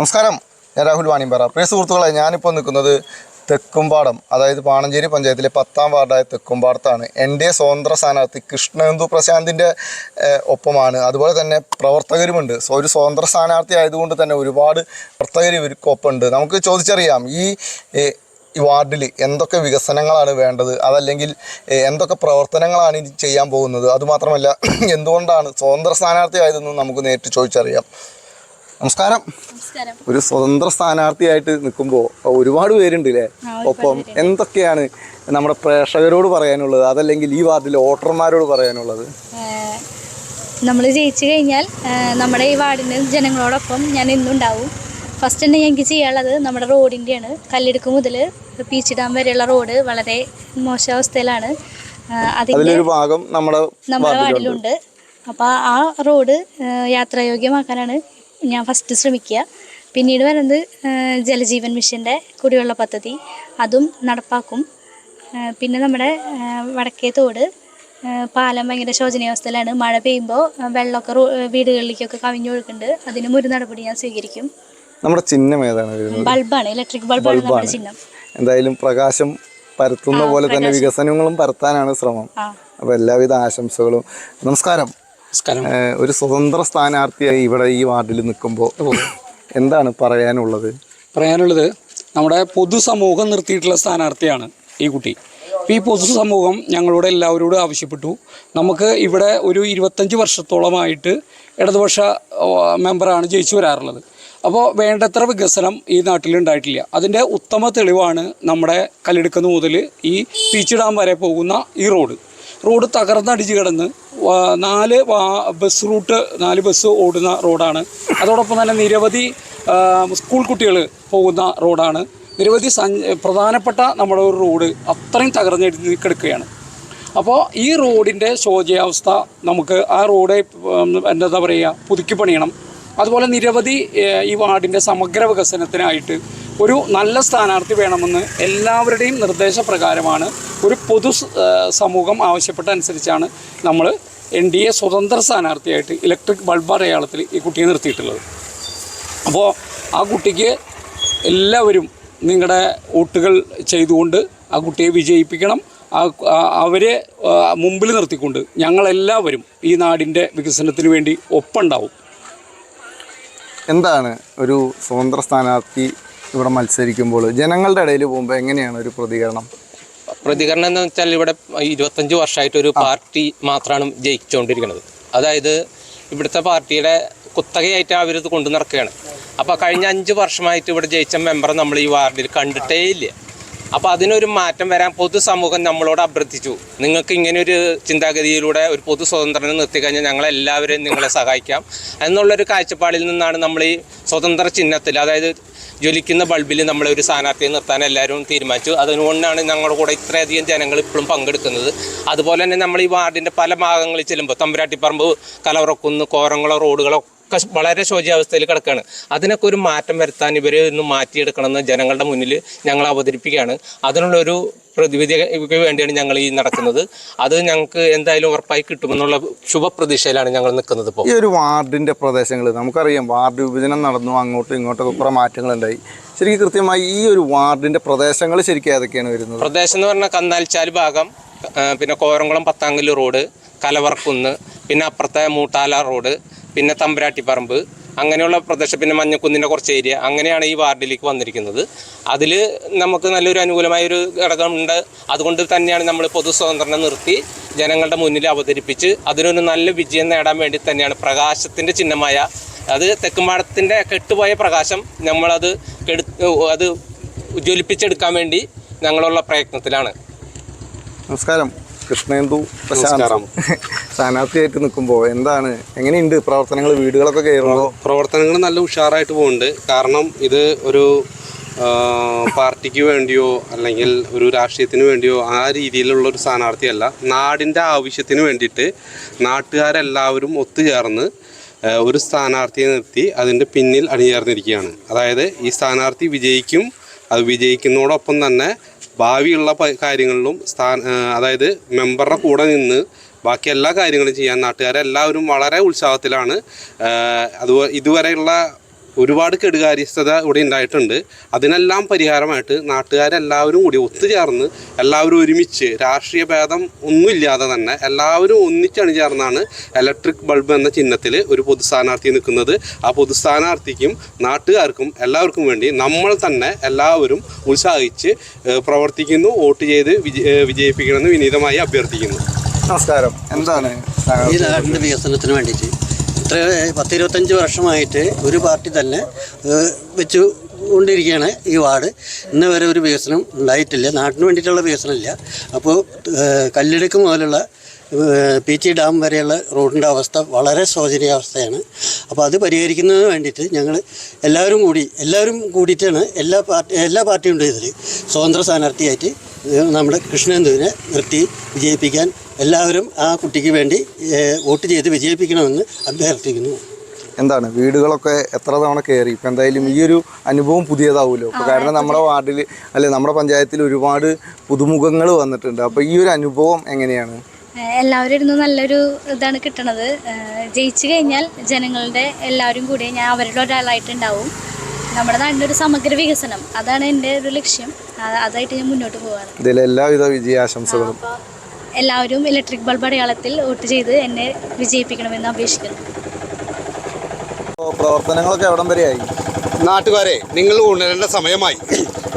നമസ്കാരം. ഞാൻ രാഹുൽ വാണിയമ്പാറ. പ്രിയ സുഹൃത്തുക്കളെ ഞാനിപ്പോൾ നിൽക്കുന്നത് തെക്കുംപാടം അതായത് പാണഞ്ചേരി പഞ്ചായത്തിലെ പത്താം വാർഡായ തെക്കുംപാടത്താണ്. എന്റെ സ്വതന്ത്ര സ്ഥാനാർത്ഥി കൃഷ്ണേന്ദു പ്രശാന്തിന്റെ ഒപ്പമാണ്. അതുപോലെ തന്നെ പ്രവർത്തകരുമുണ്ട്. ഒരു സ്വതന്ത്ര സ്ഥാനാർത്ഥി ആയതുകൊണ്ട് തന്നെ ഒരുപാട് പ്രവർത്തകർ ഇവർക്കൊപ്പമുണ്ട് നമുക്ക് ചോദിച്ചറിയാം ഈ ഈ വാർഡിൽ എന്തൊക്കെ വികസനങ്ങളാണ് വേണ്ടത്? അതല്ലെങ്കിൽ എന്തൊക്കെ പ്രവർത്തനങ്ങളാണ് ഇനി ചെയ്യാൻ പോകുന്നത്? അതുമാത്രമല്ല എന്തുകൊണ്ടാണ് സ്വതന്ത്ര സ്ഥാനാർത്ഥി ആയതെന്ന് നമുക്ക് നേരിട്ട് ചോദിച്ചറിയാം. നമസ്കാരം. ഒരു സ്വതന്ത്ര സ്ഥാനാർത്ഥിയായിട്ട് നിൽക്കുമ്പോൾ ഒരുപാട് പേരുണ്ട് അല്ലേ ഒപ്പം എന്തൊക്കെയാണ് നമ്മുടെ പ്രേക്ഷകരോട് പറയാനുള്ളത്? അതല്ലെങ്കിൽ ഈ വാർഡിലെ വോട്ടർമാരോട് പറയാനുള്ളത്? നമ്മൾ ജയിച്ചു കഴിഞ്ഞാൽ നമ്മുടെ ഈ വാർഡിന് ജനങ്ങളോടൊപ്പം ഞാൻ എന്നും ഉണ്ടാവും ഫസ്റ്റ് തന്നെ എനിക്ക് ചെയ്യാനുള്ളത് നമ്മുടെ റോഡിന്റെയാണ്. കല്ലെടുക്ക് മുതൽ പീച്ച് ഡാം വരെയുള്ള റോഡ് വളരെ മോശാവസ്ഥയിലാണ് അതിന്റെ ഭാഗം നമ്മുടെ നമ്മുടെ വാർഡിലുണ്ട്. അപ്പോൾ ആ റോഡ് യാത്രായോഗ്യമാക്കാനാണ് ഞാൻ ഫസ്റ്റ് ശ്രമിക്കുക. പിന്നീട് വരുന്നത് ജലജീവൻ മിഷന്റെ കുടിവെള്ള പദ്ധതി. അതും നടപ്പാക്കും. പിന്നെ നമ്മുടെ വടക്കേ തോട് പാലം ഭയങ്കര ശോചനീയാവസ്ഥയിലാണ് മഴ പെയ്യുമ്പോൾ വെള്ളമൊക്കെ വീടുകളിലേക്കൊക്കെ കവിഞ്ഞൊഴുക്കുന്നുണ്ട് അതിനും ഒരു നടപടി ഞാൻ സ്വീകരിക്കും. നമ്മുടെ ചിഹ്നം ഏതാണ് ബൾബാണ് ഇലക്ട്രിക് ബൾബാണ് നമ്മുടെ ചിഹ്നം. എന്തായാലും പ്രകാശം പരത്തുന്ന പോലെ തന്നെ വികസനങ്ങളും പരത്താനാണ് ശ്രമം. അപ്പോൾ എല്ലാവിധ ആശംസകളും. നമസ്കാരം. ഒരു സ്വതന്ത്ര സ്ഥാനാർത്ഥിയായി ഇവിടെ ഈ വാർഡിൽ നിൽക്കുമ്പോൾ എന്താണ് പറയാനുള്ളത്? പറയാനുള്ളത് നമ്മുടെ പൊതുസമൂഹം നിർത്തിയിട്ടുള്ള സ്ഥാനാർത്ഥിയാണ് ഈ കുട്ടി. ഈ പൊതുസമൂഹം ഞങ്ങളോട് എല്ലാവരോടും ആവശ്യപ്പെട്ടു. നമുക്ക് ഇവിടെ ഒരു ഇരുപത്തഞ്ച് വർഷത്തോളമായിട്ട് ഇടതുപക്ഷ മെമ്പറാണ് ജയിച്ചു വരാറുള്ളത്. അപ്പോൾ വേണ്ടത്ര വികസനം ഈ നാട്ടിൽ ഉണ്ടായിട്ടില്ല. അതിന്റെ ഉത്തമ തെളിവാണ് നമ്മുടെ കല്ലെടുക്കുന്ന മുതൽ ഈ പീച്ചിടാൻ വരെ പോകുന്ന ഈ റോഡ്. റോഡ് തകർന്നടിച്ച് കിടന്ന് നാല് ബസ് റൂട്ട് നാല് ബസ് ഓടുന്ന റോഡാണ്. അതോടൊപ്പം തന്നെ നിരവധി സ്കൂൾ കുട്ടികൾ പോകുന്ന റോഡാണ്. നിരവധി പ്രധാനപ്പെട്ട നമ്മുടെ ഒരു റോഡ് അത്രയും തകർന്നടിച്ച് കിടക്കുകയാണ്. അപ്പോൾ ഈ റോഡിന്റെ ശോചയാവസ്ഥ നമുക്ക് ആ റോഡ് എന്താ പറയുക പുതുക്കി പണിയണം. അതുപോലെ നിരവധി ഈ വാർഡിന്റെ സമഗ്ര വികസനത്തിനായിട്ട് ഒരു നല്ല സ്ഥാനാർത്ഥി വേണമെന്ന് എല്ലാവരുടെയും നിർദ്ദേശപ്രകാരമാണ് ഒരു പൊതു സമൂഹം ആവശ്യപ്പെട്ട അനുസരിച്ചാണ് നമ്മൾ എൻ ഡി എ സ്വതന്ത്ര സ്ഥാനാർത്ഥിയായിട്ട് ഇലക്ട്രിക് ബൾബ് അടയാളത്തിൽ ഈ കുട്ടിയെ നിർത്തിയിട്ടുള്ളത്. അപ്പോൾ ആ കുട്ടിക്ക് എല്ലാവരും നിങ്ങളുടെ വോട്ടുകൾ ചെയ്തുകൊണ്ട് ആ കുട്ടിയെ വിജയിപ്പിക്കണം. അവരെ മുമ്പിൽ നിർത്തിക്കൊണ്ട് ഞങ്ങളെല്ലാവരും ഈ നാടിന്റെ വികസനത്തിന് വേണ്ടി ഒപ്പുണ്ടാവും എന്താണ് ഒരു സ്വതന്ത്ര സ്ഥാനാർത്ഥി ഇവിടെ മത്സരിക്കുമ്പോൾ ജനങ്ങളുടെ ഇടയിൽ പോകുമ്പോൾ എങ്ങനെയാണ് ഒരു പ്രതികരണം? പ്രതികരണം എന്ന് വെച്ചാൽ ഇവിടെ ഇരുപത്തഞ്ച് വർഷമായിട്ട് ഒരു പാർട്ടി മാത്രമാണ് ജയിച്ചുകൊണ്ടിരിക്കുന്നത്. അതായത് ഇവിടുത്തെ പാർട്ടിയുടെ കുത്തകയായിട്ട് അവരിത് കൊണ്ടു നടക്കുകയാണ്. അപ്പോൾ കഴിഞ്ഞ അഞ്ച് വർഷമായിട്ട് ഇവിടെ ജയിച്ച മെമ്പർ നമ്മൾ ഈ വാർഡിൽ കണ്ടിട്ടേ ഇല്ല. അപ്പോൾ അതിനൊരു മാറ്റം വരാൻ പൊതുസമൂഹം നമ്മളോട് അഭ്യർത്ഥിച്ചു. നിങ്ങൾക്ക് ഇങ്ങനെ ഒരു ചിന്താഗതിയിലൂടെ ഒരു പൊതു സ്വതന്ത്രനെ നിർത്തിക്കഴിഞ്ഞാൽ ഞങ്ങളെല്ലാവരെയും നിങ്ങളെ സഹായിക്കാം. എന്നുള്ളൊരു കാഴ്ചപ്പാടിൽ നിന്നാണ് നമ്മൾ ഈ സ്വതന്ത്ര ചിഹ്നത്തിൽ അതായത് ജ്വലിക്കുന്ന ബൾബിൽ നമ്മളെ ഒരു സ്ഥാനാർത്ഥിയെ നിർത്താൻ എല്ലാവരും തീരുമാനിച്ചു. അതുകൊണ്ടാണ് ഞങ്ങളുടെ കൂടെ ഇത്രയധികം ജനങ്ങൾ ഇപ്പോഴും പങ്കെടുക്കുന്നത്. അതുപോലെ തന്നെ നമ്മൾ ഈ വാർഡിന്റെ പല ഭാഗങ്ങളിൽ ചെല്ലുമ്പോൾ തമ്പുരാട്ടിപ്പറമ്പ് കലവറക്കുന്ന് കോരങ്ങളോ റോഡുകളോ വളരെ ശോചാവസ്ഥയിൽ കിടക്കുകയാണ് അതിനൊക്കെ ഒരു മാറ്റം വരുത്താൻ ഇവരെ ഒന്ന് മാറ്റിയെടുക്കണമെന്ന് ജനങ്ങളുടെ മുന്നിൽ ഞങ്ങൾ അവതരിപ്പിക്കുകയാണ്. അതിനുള്ളൊരു പ്രതിവിധിക്ക് വേണ്ടിയാണ് ഞങ്ങൾ ഈ നടക്കുന്നത്. അത് ഞങ്ങൾക്ക് എന്തായാലും ഉറപ്പായി കിട്ടുമെന്നുള്ള ശുഭപ്രതീക്ഷയിലാണ് ഞങ്ങൾ നിൽക്കുന്നത് ഇപ്പോൾ ഈ ഒരു വാർഡിന്റെ പ്രദേശങ്ങൾ നമുക്കറിയാം വാർഡ് വിഭജനം നടന്നു അങ്ങോട്ടും ഇങ്ങോട്ടൊക്കെ കുറേ മാറ്റങ്ങളുണ്ടായി. ശരിക്കും കൃത്യമായി ഈ ഒരു വാർഡിന്റെ പ്രദേശങ്ങൾ ശരിക്കും ഏതൊക്കെയാണ് വരുന്നത്? പ്രദേശം എന്ന് പറഞ്ഞാൽ കന്നാൽച്ചാൽ ഭാഗം പിന്നെ കോരംകുളം പത്താങ്കൽ റോഡ് കലവർക്കുന്ന് പിന്നെ അപ്പുറത്തെ മൂട്ടാല റോഡ് പിന്നെ തമ്പുരാട്ടിപ്പറമ്പ് അങ്ങനെയുള്ള പ്രദേശം പിന്നെ മഞ്ഞക്കുന്നിന്റെ കുറച്ച് ഏരിയ അങ്ങനെയാണ് ഈ വാർഡിലേക്ക് വന്നിരിക്കുന്നത്. അതിൽ നമുക്ക് നല്ലൊരു അനുകൂലമായ ഒരു ഘടകമുണ്ട്. അതുകൊണ്ട് തന്നെയാണ് നമ്മൾ പൊതു സ്വതന്ത്രനെ നിർത്തി ജനങ്ങളുടെ മുന്നിൽ അവതരിപ്പിച്ച് അതിനൊരു നല്ല വിജയം നേടാൻ വേണ്ടി തന്നെയാണ് പ്രകാശത്തിന്റെ ചിഹ്നമായ അത് തെക്കുമാടത്തിന്റെ കെട്ടുപോയ പ്രകാശം നമ്മളത് കെടു അത് ജ്വലിപ്പിച്ചെടുക്കാൻ വേണ്ടി ഞങ്ങളുള്ള പ്രയത്നത്തിലാണ്. നമസ്കാരം. കൃഷ്ണേന്ദു സ്ഥാനാർത്ഥിയായിട്ട് നിൽക്കുമ്പോൾ എന്താണ്? എങ്ങനെയുണ്ട് പ്രവർത്തനങ്ങൾ വീടുകളൊക്കെ കയറുമ്പോൾ പ്രവർത്തനങ്ങൾ നല്ല ഉഷാറായിട്ട് പോകുന്നുണ്ട് കാരണം ഇത് ഒരു പാർട്ടിക്ക് വേണ്ടിയോ അല്ലെങ്കിൽ ഒരു രാഷ്ട്രീയത്തിന് വേണ്ടിയോ ആ രീതിയിലുള്ള ഒരു സ്ഥാനാർത്ഥിയല്ല. നാടിന്റെ ആവശ്യത്തിന് വേണ്ടിയിട്ട് നാട്ടുകാരെല്ലാവരും ഒത്തുചേർന്ന് ഒരു സ്ഥാനാർത്ഥിയെ നിർത്തി അതിന്റെ പിന്നിൽ അണിചേർന്നിരിക്കുകയാണ്. അതായത് ഈ സ്ഥാനാർത്ഥി വിജയിക്കും അത് വിജയിക്കുന്നതോടൊപ്പം തന്നെ ഭാവിയുള്ള കാര്യങ്ങളിലും സ്ഥാന അതായത് മെമ്പറുടെ കൂടെ നിന്ന് ബാക്കി എല്ലാ കാര്യങ്ങളും ചെയ്യാൻ നാട്ടുകാരെല്ലാവരും വളരെ ഉത്സാഹത്തിലാണ്. അതുപോലെ ഇതുവരെയുള്ള ഒരുപാട് കെടുകാര്യസ്ഥത ഇവിടെ ഉണ്ടായിട്ടുണ്ട്. അതിനെല്ലാം പരിഹാരമായിട്ട് നാട്ടുകാരെല്ലാവരും കൂടി ഒത്തുചേർന്ന് എല്ലാവരും ഒരുമിച്ച് രാഷ്ട്രീയ ഭേദം ഒന്നുമില്ലാതെ തന്നെ എല്ലാവരും ഒന്നിച്ചണി ചേർന്നാണ് ഇലക്ട്രിക് ബൾബ് എന്ന ചിഹ്നത്തിൽ ഒരു പൊതു സ്ഥാനാർത്ഥി നിൽക്കുന്നത്. ആ പൊതു സ്ഥാനാർത്ഥിക്കും നാട്ടുകാർക്കും എല്ലാവർക്കും വേണ്ടി നമ്മൾ തന്നെ എല്ലാവരും ഉത്സാഹിച്ച് പ്രവർത്തിക്കുന്നു വോട്ട് ചെയ്ത് വിജയിപ്പിക്കണമെന്ന് വിനീതമായി അഭ്യർത്ഥിക്കുന്നു. നമസ്കാരം. എന്താണ് ഈ നാടിന്റെ വികസനത്തിന് വേണ്ടിയിട്ട് ഇത്ര പത്ത് ഇരുപത്തഞ്ച് വർഷമായിട്ട് ഒരു പാർട്ടി തന്നെ വെച്ചു കൊണ്ടിരിക്കുകയാണ് ഈ വാർഡ്. ഇന്ന് വരെ ഒരു വികസനം ഉണ്ടായിട്ടില്ല. നാട്ടിന് വേണ്ടിയിട്ടുള്ള വികസനമില്ല. അപ്പോൾ കല്ലിടുക്ക് മുതലുള്ള പി ടി ഡാം വരെയുള്ള റോഡിന്റെ അവസ്ഥ വളരെ ശോചനീയാവസ്ഥയാണ്. അപ്പോൾ അത് പരിഹരിക്കുന്നതിന് വേണ്ടിയിട്ട് ഞങ്ങൾ എല്ലാവരും കൂടി എല്ലാവരും കൂടിയിട്ടാണ് എല്ലാ പാർട്ടി എല്ലാ പാർട്ടിയും ഉണ്ട് ഇതിൽ. സ്വതന്ത്ര സ്ഥാനാർത്ഥിയായിട്ട് നമ്മുടെ കൃഷ്ണേന്ദുവിനെ നിർത്തി വിജയിപ്പിക്കാൻ എല്ലാവരും ആ കുട്ടിക്ക് വേണ്ടി വോട്ട് ചെയ്ത് വിജയിപ്പിക്കണമെന്ന് അഭ്യർത്ഥിക്കുന്നു. എന്താണ്? വീടുകളൊക്കെ എത്ര തവണ കയറി? ഇപ്പം എന്തായാലും ഈ ഒരു അനുഭവം പുതിയതാവുമല്ലോ അപ്പോൾ കാരണം നമ്മുടെ വാർഡിൽ അല്ലെ നമ്മുടെ പഞ്ചായത്തിൽ ഒരുപാട് പുതുമുഖങ്ങൾ വന്നിട്ടുണ്ട്. അപ്പോൾ ഈ ഒരു അനുഭവം എങ്ങനെയാണ്? എല്ലാവരും ഇരുന്ന് നല്ലൊരു ഇതാണ് കിട്ടണത്. ജയിച്ചു കഴിഞ്ഞാൽ ജനങ്ങളുടെ എല്ലാവരും കൂടി ഞാൻ അവരുടെ ഒരാളായിട്ടുണ്ടാവും. നമ്മുടെ നാടിന്റെ ഒരു സമഗ്ര വികസനം. അതാണ് എന്റെ ഒരു ലക്ഷ്യം. അതായിട്ട് ഞാൻ മുന്നോട്ട് പോകാറ് ഇതിൽ എല്ലാവിധ വിജയാശംസകളും എല്ലാവരും ഇലക്ട്രിക് ബൾബ് അടയാളത്തിൽ വോട്ട് ചെയ്ത് എന്നെ വിജയിപ്പിക്കണമെന്ന് അപേക്ഷിക്കുന്നു. പ്രവർത്തനങ്ങളൊക്കെ എവിടം വരെയായി നാട്ടുകാരെ നിങ്ങൾ ഉണരേണ്ട സമയമായി.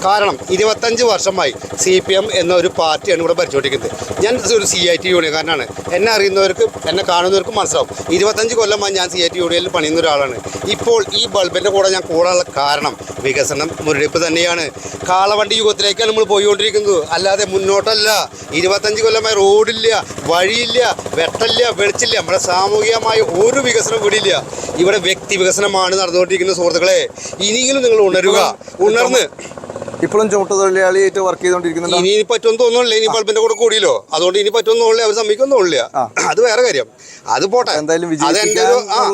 കാരണം ഇരുപത്തഞ്ച് വർഷമായി സി പി എം എന്നൊരു പാർട്ടിയാണ് ഇവിടെ ഭരിച്ചുകൊണ്ടിരിക്കുന്നത്. ഞാൻ ഒരു സി ഐ ടി യൂണിയൻകാരനാണ്. എന്നെ അറിയുന്നവർക്ക് എന്നെ കാണുന്നവർക്കും മനസ്സിലാവും. ഇരുപത്തഞ്ച് കൊല്ലമായി ഞാൻ സി ഐ ടി യൂണിയനിൽ പണിയുന്ന ഒരാളാണ്. ഇപ്പോൾ ഈ ബൾബിന്റെ കൂടെ ഞാൻ കൂടാനുള്ള കാരണം വികസനം മുരടിപ്പ് തന്നെയാണ്. കാളവണ്ടി യുഗത്തിലേക്കാണ് നമ്മൾ പോയിക്കൊണ്ടിരിക്കുന്നത്. അല്ലാതെ മുന്നോട്ടല്ല. ഇരുപത്തഞ്ച് കൊല്ലമായി റോഡില്ല വഴിയില്ല വെട്ടില്ല വെളിച്ചില്ല നമ്മുടെ സാമൂഹികമായ ഒരു വികസനം വിടില്ല. ഇവിടെ വ്യക്തി വികസനമാണ് നടന്നുകൊണ്ടിരിക്കുന്ന സുഹൃത്തുക്കളെ ഇനിയും നിങ്ങൾ ഉണരുക. ഉണർന്ന്. ഇപ്പോഴും ചുമട്ട് തൊഴിലാളിയായിട്ട് വർക്ക് ചെയ്തുകൊണ്ടിരിക്കുന്നുണ്ടോ? ഇനി പറ്റുമെന്ന് തോന്നുന്നില്ല. ഇനി ബൾബിന്റെ കൂടെ കൂടിയല്ലോ. അതുകൊണ്ട് ഇനി പറ്റുമെന്ന് തോന്നില്ല അവർ സമ്മതിക്കൊന്നും തോന്നില്ല അത് വേറെ കാര്യം. അത് പോട്ടെ. എന്തായാലും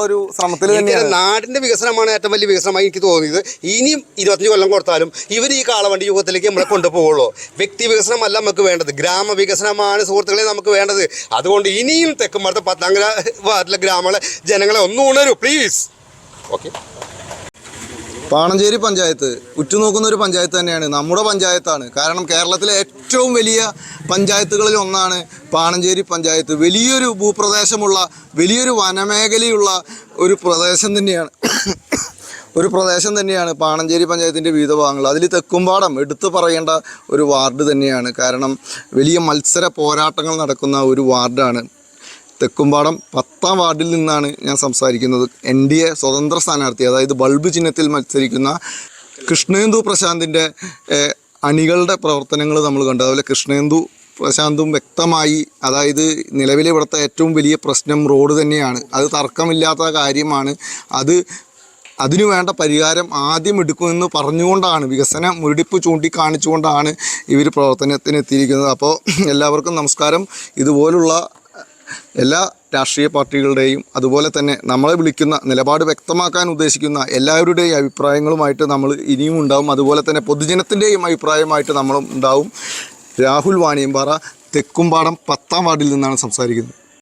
ഒരു- ശ്രമത്തിൽ തന്നെയാണ്. നാടിന്റെ വികസനമാണ് ഏറ്റവും വലിയ വികസനമായി എനിക്ക് തോന്നിയത്. ഇനിയും ഇരുപത്തഞ്ച് കൊല്ലം കൊടുത്താലും ഇവർ ഈ കാളവണ്ടി യുഗത്തിലേക്ക് നമ്മളെ കൊണ്ടുപോകുള്ളൂ വ്യക്തി വികസനമല്ല നമുക്ക് വേണ്ടത്. ഗ്രാമ വികസനമാണ് സുഹൃത്തുക്കളെ നമുക്ക് വേണ്ടത്. അതുകൊണ്ട് ഇനിയും തെക്കുമ്പോഴത്തെ പത്താം വാർഡിലെ ഗ്രാമങ്ങളെ ജനങ്ങളെ ഒന്നും ഉണരൂ പ്ലീസ് ഓക്കെ പാണഞ്ചേരി പഞ്ചായത്ത് ഉറ്റുനോക്കുന്ന ഒരു പഞ്ചായത്ത് തന്നെയാണ്. നമ്മുടെ പഞ്ചായത്താണ്. കാരണം കേരളത്തിലെ ഏറ്റവും വലിയ പഞ്ചായത്തുകളിൽ ഒന്നാണ് പാണഞ്ചേരി പഞ്ചായത്ത്. വലിയൊരു ഭൂപ്രദേശമുള്ള വലിയൊരു വനമേഖലയുള്ള ഒരു പ്രദേശം തന്നെയാണ്. ഒരു പ്രദേശം തന്നെയാണ് പാണഞ്ചേരി പഞ്ചായത്തിന്റെ വിവിധ ഭാഗങ്ങൾ അതിൽ തെക്കുംപാടം എടുത്തു പറയേണ്ട ഒരു വാർഡ് തന്നെയാണ്. കാരണം വലിയ മത്സര പോരാട്ടങ്ങൾ നടക്കുന്ന ഒരു വാർഡാണ്. തെക്കുംപാടം പത്താം വാർഡിൽ നിന്നാണ് ഞാൻ സംസാരിക്കുന്നത്. എൻ ഡി എ സ്വതന്ത്ര സ്ഥാനാർത്ഥി അതായത് ബൾബ് ചിഹ്നത്തിൽ മത്സരിക്കുന്ന കൃഷ്ണേന്ദു പ്രശാന്തിന്റെ അണികളുടെ പ്രവർത്തനങ്ങൾ നമ്മൾ കണ്ടു. അതുപോലെ കൃഷ്ണേന്ദു പ്രശാന്തും വ്യക്തമായി അതായത് നിലവിലെ ഇവിടുത്തെ ഏറ്റവും വലിയ പ്രശ്നം റോഡ് തന്നെയാണ്. അത് തർക്കമില്ലാത്ത കാര്യമാണ്. അത് അതിനു വേണ്ട പരിഹാരം ആദ്യം എടുക്കുമെന്ന് പറഞ്ഞുകൊണ്ടാണ് വികസന മുരടിപ്പ് ചൂണ്ടിക്കാണിച്ചുകൊണ്ടാണ് ഇവർ പ്രവർത്തനത്തിന് എത്തിയിരിക്കുന്നത് അപ്പോൾ എല്ലാവർക്കും നമസ്കാരം. ഇതുപോലുള്ള എല്ലാ രാഷ്ട്രീയ പാർട്ടികളുടെയും അതുപോലെ തന്നെ നമ്മളെ വിളിക്കുന്ന നിലപാട് വ്യക്തമാക്കാൻ ഉദ്ദേശിക്കുന്ന എല്ലാവരുടെയും അഭിപ്രായങ്ങളുമായിട്ട് നമ്മൾ ഇനിയും ഉണ്ടാവും. അതുപോലെ തന്നെ പൊതുജനത്തിന്റെയും അഭിപ്രായമായിട്ട് നമ്മളും ഉണ്ടാവും. രാഹുൽ വാണിയമ്പാറ തെക്കുംപാടം പത്താം വാർഡിൽ നിന്നാണ് സംസാരിക്കുന്നത്.